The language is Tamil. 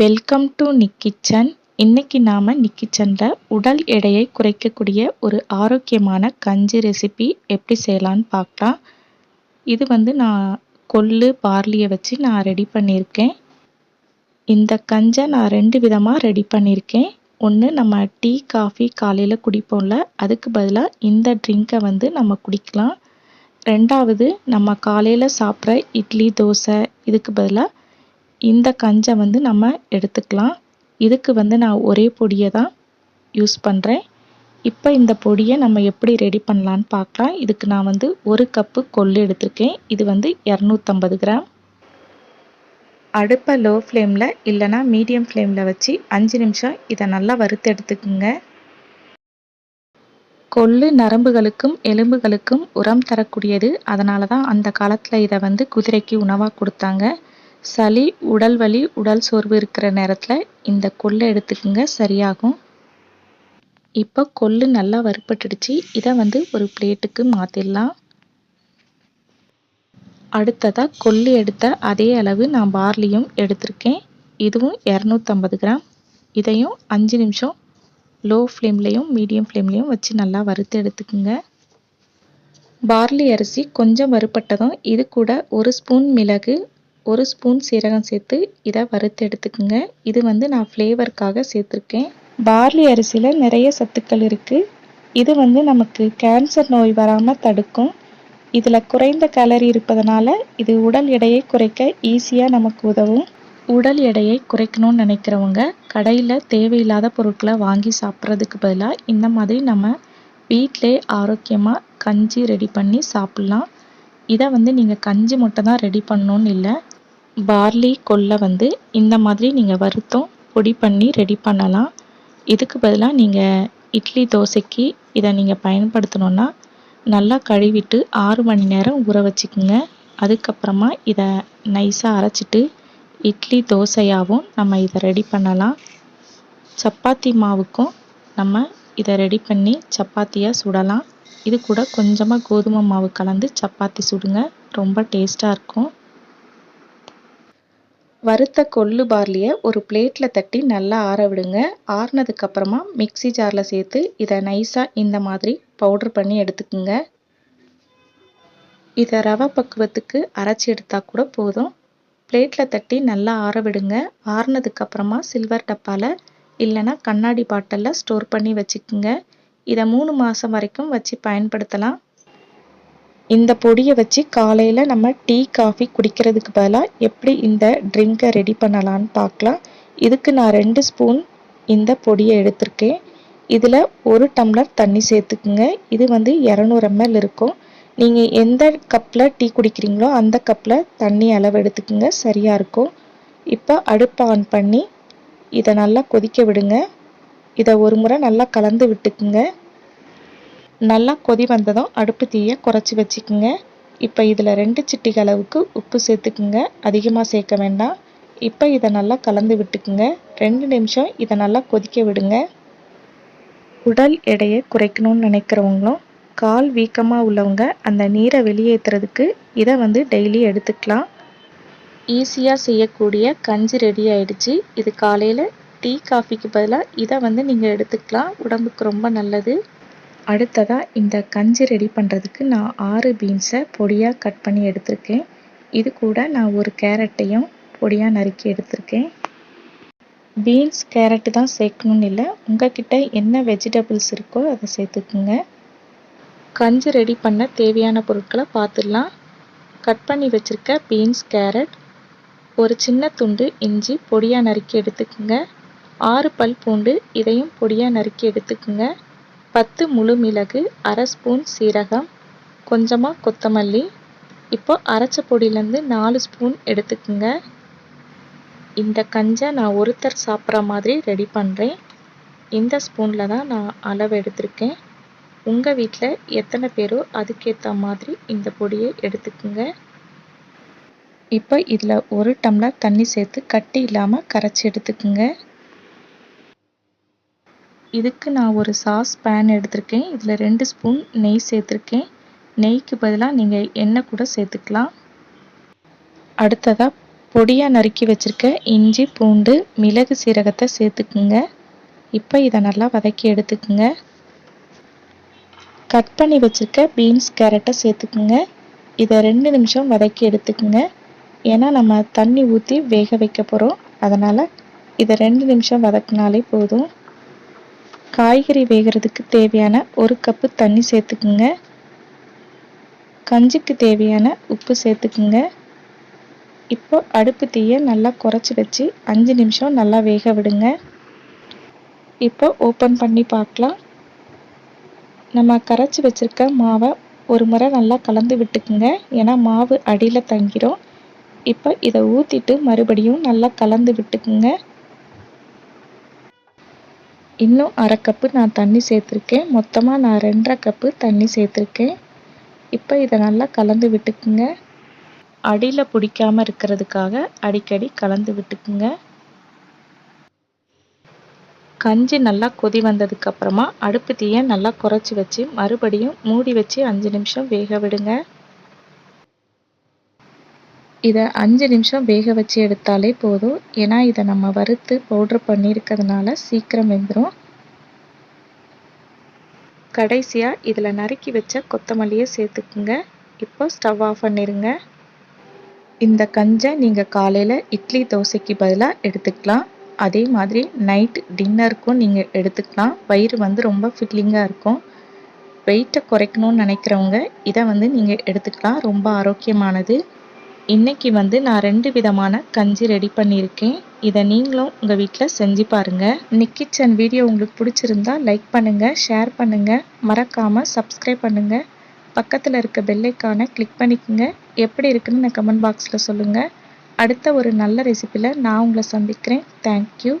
வெல்கம் டு நிக்கிச்சன் இன்னைக்கு நாம் நிக்கிச்சனில் உடல் எடையை குறைக்கக்கூடிய ஒரு ஆரோக்கியமான கஞ்சி ரெசிபி எப்படி செய்யலான்னு பார்க்கலாம். இது வந்து நான் கொள்ளு பார்லியை வச்சு நான் ரெடி பண்ணியிருக்கேன். இந்த கஞ்சை நான் ரெண்டு விதமாக ரெடி பண்ணியிருக்கேன். ஒன்று நம்ம டீ காஃபி காலையில் குடிப்போம்ல அதுக்கு பதிலாக இந்த ட்ரிங்கை வந்து நம்ம குடிக்கலாம். ரெண்டாவது நம்ம காலையில் சாப்பிட்ற இட்லி தோசை இதுக்கு பதிலாக இந்த கஞ்சை வந்து நம்ம எடுத்துக்கலாம். இதுக்கு வந்து நான் ஒரே பொடியை தான் யூஸ் பண்ணுறேன் இப்போ இந்த பொடியை நம்ம எப்படி ரெடி பண்ணலான்னு பார்க்கலாம். இதுக்கு நான் வந்து ஒரு கப்பு கொள்ளு எடுத்திருக்கேன். இது வந்து இரநூத்தம்பது கிராம். அடுப்பை லோ ஃப்ளேமில் இல்லைனா மீடியம் ஃப்ளேமில் வச்சு அஞ்சு நிமிஷம் இதை நல்லா வறுத்து எடுத்துக்குங்க. கொள்ளு நரம்புகளுக்கும் எலும்புகளுக்கும் உரம் தரக்கூடியது. அதனால தான் அந்த காலத்தில் இதை வந்து குதிரைக்கு உணவாக கொடுத்தாங்க. சளி உடல் வலி உடல் சோர்வு இருக்கிற நேரத்தில் இந்த கொள்ளை எடுத்துக்கோங்க சரியாகும். இப்போ கொள்ளு நல்லா வறுப்பட்டுடுச்சு இதை வந்து ஒரு பிளேட்டுக்கு மாற்றிடலாம் அடுத்ததாக கொள்ளு எடுத்த அதே அளவு நான் பார்லியும் எடுத்திருக்கேன். இதுவும் இரநூத்தம்பது கிராம். இதையும் அஞ்சு நிமிஷம் லோ ஃப்ளேம்லேயும் மீடியம் ஃப்ளேம்லேயும் வச்சு நல்லா வறுத்து எடுத்துக்கோங்க. பார்லி அரிசி கொஞ்சம் வறுப்பட்டதும் இது கூட ஒரு ஸ்பூன் மிளகு ஒரு ஸ்பூன் சீரகம் சேர்த்து இதை வறுத்து எடுத்துக்கோங்க. இது வந்து நான் ஃப்ளேவருக்காக சேர்த்துருக்கேன். பார்லி அரிசியில் நிறைய சத்துக்கள் இருக்குது இது வந்து நமக்கு கேன்சர் நோய் வராமல் தடுக்கும். இதில் குறைந்த கேலரி இருப்பதனால இது உடல் எடையை குறைக்க ஈஸியாக நமக்கு உதவும். உடல் எடையை குறைக்கணும்னு நினைக்கிறவங்க கடையில் தேவையில்லாத பொருட்களை வாங்கி சாப்பிட்றதுக்கு பதிலாக இந்த மாதிரி நம்ம வீட்டிலே ஆரோக்கியமாக கஞ்சி ரெடி பண்ணி சாப்பிட்லாம். இதை வந்து நீங்கள் கஞ்சி மட்டும் தான் ரெடி பண்ணணுன்னு இல்லை. பார்லி கொல்லை வந்து இந்த மாதிரி நீங்கள் வறுத்தும் பொடி பண்ணி ரெடி பண்ணலாம். இதுக்கு பதிலாக நீங்கள் இட்லி தோசைக்கு இதை நீங்கள் பயன்படுத்தணுன்னா நல்லா கழுவிட்டு ஆறு மணி நேரம் ஊற வச்சுக்கோங்க. அதுக்கப்புறமா இதை நைஸாக அரைச்சிட்டு இட்லி தோசையாகவும் நம்ம இதை ரெடி பண்ணலாம். சப்பாத்தி மாவுக்கும் நம்ம இதை ரெடி பண்ணி சப்பாத்தியாக சுடலாம். இது கூட கொஞ்சமாக கோதுமை மாவு கலந்து சப்பாத்தி சுடுங்க. ரொம்ப டேஸ்ட்டாக இருக்கும். வறுத்த கொள்ளு பார்லியை ஒரு பிளேட்டில் தட்டி நல்லா ஆற விடுங்க. ஆறுனதுக்கப்புறமா மிக்சி ஜாரில் சேர்த்து இதை நைஸாக இந்த மாதிரி பவுட்ரு பண்ணி எடுத்துக்குங்க. இதை ரவை பக்குவத்துக்கு அரைச்சி எடுத்தால் கூட போதும். பிளேட்டில் தட்டி நல்லா ஆற விடுங்க. ஆறுனதுக்கப்புறமா சில்வர் டப்பாவில் இல்லைன்னா கண்ணாடி பாட்டிலில் ஸ்டோர் பண்ணி வச்சுக்குங்க. இதை மூணு மாதம் வரைக்கும் வச்சு பயன்படுத்தலாம். இந்த பொடியை வச்சு காலையில் நம்ம டீ காஃபி குடிக்கிறதுக்கு பதிலாக எப்படி இந்த ட்ரிங்கை ரெடி பண்ணலான்னு பார்க்கலாம். இதுக்கு நான் ரெண்டு ஸ்பூன் இந்த பொடியை எடுத்திருக்கேன். இதில் ஒரு டம்ளர் தண்ணி சேர்த்துக்குங்க. இது வந்து இரநூறு எம்எல் இருக்கும். நீங்கள் எந்த கப்பில் டீ குடிக்கிறீங்களோ அந்த கப்பில் தண்ணி அளவு எடுத்துக்கோங்க. சரியாக இருக்கும். இப்போ அடுப்பை ஆன் பண்ணி இதை நல்லா கொதிக்க விடுங்க. இதை ஒரு முறை நல்லா கலந்து விட்டுக்குங்க. நல்லா கொதி வந்ததும் அடுப்பு தீயை குறைச்சி வச்சுக்குங்க. இப்போ இதில் ரெண்டு சிட்டிக அளவுக்கு உப்பு சேர்த்துக்குங்க. அதிகமாக சேர்க்க வேண்டாம். இப்போ இதை நல்லா கலந்து விட்டுக்குங்க. ரெண்டு நிமிஷம் இதை நல்லா கொதிக்க விடுங்க. உடல் எடையை குறைக்கணும்னு நினைக்கிறவங்களும் கால் வீக்கமாக உள்ளவங்க அந்த நீரை வெளியேற்றுறதுக்கு இதை வந்து டெய்லி எடுத்துக்கலாம். ஈஸியாக செய்யக்கூடிய கஞ்சி ரெடி ஆயிடுச்சு. இது காலையில் டீ காஃபிக்கு பதிலாக இதை வந்து நீங்கள் எடுத்துக்கலாம். உடம்புக்கு ரொம்ப நல்லது. அடுத்ததாக இந்த கஞ்சி ரெடி பண்ணுறதுக்கு நான் ஆறு பீன்ஸை பொடியாக கட் பண்ணி எடுத்திருக்கேன். இது கூட நான் ஒரு கேரட்டையும் பொடியாக நறுக்கி எடுத்திருக்கேன். பீன்ஸ் கேரட்டு தான் சேர்க்கணும்னு இல்லை. உங்ககிட்ட என்ன வெஜிடபிள்ஸ் இருக்கோ அதை சேர்த்துக்குங்க. கஞ்சி ரெடி பண்ண தேவையான பொருட்களை பார்த்துடலாம். கட் பண்ணி வச்சுருக்க பீன்ஸ் கேரட் ஒரு சின்ன துண்டு இஞ்சி பொடியாக நறுக்கி எடுத்துக்கோங்க. ஆறு பல் பூண்டு இதையும் பொடியாக நறுக்கி எடுத்துக்குங்க. பத்து முழு மிளகு அரை ஸ்பூன் சீரகம் கொஞ்சமாக கொத்தமல்லி. இப்போ அரைச்ச பொடியிலேருந்து நாலு ஸ்பூன் எடுத்துக்குங்க. இந்த கஞ்சை நான் ஒருத்தர் சாப்பிட்ற மாதிரி ரெடி பண்ணுறேன் இந்த ஸ்பூனில் தான் நான் அளவு எடுத்திருக்கேன். உங்கள் வீட்டில் எத்தனை பேரோ அதுக்கேற்ற மாதிரி இந்த பொடியை எடுத்துக்குங்க. இப்போ இதில் ஒரு டம்ளர் தண்ணி சேர்த்து கட்டி இல்லாமல் கரைச்சி எடுத்துக்குங்க. இதுக்கு நான் ஒரு சாஸ் பேன் எடுத்திருக்கேன். இதில் ரெண்டு ஸ்பூன் நெய் சேர்த்துருக்கேன். நெய்க்கு பதிலாக நீங்கள் எண்ணெய் கூட சேர்த்துக்கலாம். அடுத்ததாக பொடியாக நறுக்கி வச்சுருக்க இஞ்சி பூண்டு மிளகு சீரகத்தை சேர்த்துக்குங்க. இப்போ இதை நல்லா வதக்கி எடுத்துக்குங்க. கட் பண்ணி வச்சுருக்க பீன்ஸ் கேரட்டை சேர்த்துக்குங்க. இதை ரெண்டு நிமிஷம் வதக்கி எடுத்துக்குங்க. ஏன்னா நம்ம தண்ணி ஊற்றி வேக வைக்க போகிறோம் அதனால் இதை ரெண்டு நிமிஷம் வதக்கினாலே போதும். காய்கறி வேகிறதுக்கு தேவையான ஒரு கப்பு தண்ணி சேர்த்துக்குங்க. கஞ்சிக்கு தேவையான உப்பு சேர்த்துக்குங்க. இப்போ அடுப்பு தீயை நல்லா குறைச்சி வச்சு அஞ்சு நிமிஷம் நல்லா வேக விடுங்க. இப்போ ஓப்பன் பண்ணி பார்க்கலாம். நம்ம கரைச்சி வச்சுருக்க மாவை ஒரு முறை நல்லா கலந்து விட்டுக்குங்க. ஏன்னா மாவு அடியில் தங்கிரும். இப்போ இதை ஊற்றிட்டு மறுபடியும் நல்லா கலந்து விட்டுக்குங்க. இன்னும் அரை கப்பு நான் தண்ணி சேர்த்துருக்கேன். மொத்தமாக நான் ரெண்டரை கப்பு தண்ணி சேர்த்துருக்கேன். இப்போ இதை நல்லா கலந்து விட்டுக்குங்க. அடியில் பிடிக்காமல் இருக்கிறதுக்காக அடிக்கடி கலந்து விட்டுக்குங்க. கஞ்சி நல்லா கொதி வந்ததுக்கப்புறமா அடுப்பு தீயை நல்லா குறைச்சி வச்சு மறுபடியும் மூடி வச்சு அஞ்சு நிமிஷம் வேக விடுங்க. இதை அஞ்சு நிமிஷம் வேக வச்சு எடுத்தாலே போதும். ஏன்னா இதை நம்ம வறுத்து பவுட்ரு பண்ணியிருக்கிறதுனால சீக்கிரம் வெந்துடும் கடைசியாக இதில் நறுக்கி வச்ச கொத்தமல்லியை சேர்த்துக்குங்க. இப்போ ஸ்டவ் ஆஃப் பண்ணிடுங்க இந்த கஞ்சை நீங்கள் காலையில் இட்லி தோசைக்கு பதிலாக எடுத்துக்கலாம். அதே மாதிரி நைட் டின்னருக்கும் நீங்கள் எடுத்துக்கலாம். வயிறு வந்து ரொம்ப ஃபில்லிங்காக இருக்கும். வெயிட்டை குறைக்கணும்னு நினைக்கிறவங்க இதை வந்து நீங்கள் எடுத்துக்கலாம். ரொம்ப ஆரோக்கியமானது. இன்றைக்கி வந்து நான் ரெண்டு விதமான கஞ்சி ரெடி பண்ணியிருக்கேன். இதை நீங்களும் உங்கள் வீட்டில் செஞ்சு பாருங்கள் நிக் கிச்சன் வீடியோ உங்களுக்கு பிடிச்சிருந்தா லைக் பண்ணுங்கள் ஷேர் பண்ணுங்கள் மறக்காமல் சப்ஸ்கிரைப் பண்ணுங்கள் பக்கத்தில் இருக்க பெல்லைக்கான கிளிக் பண்ணிக்கோங்க. எப்படி இருக்குன்னு நான் கமெண்ட் பாக்ஸில் சொல்லுங்கள் அடுத்த ஒரு நல்ல ரெசிப்பியில் நான் உங்களை சந்திக்கிறேன். தேங்க்யூ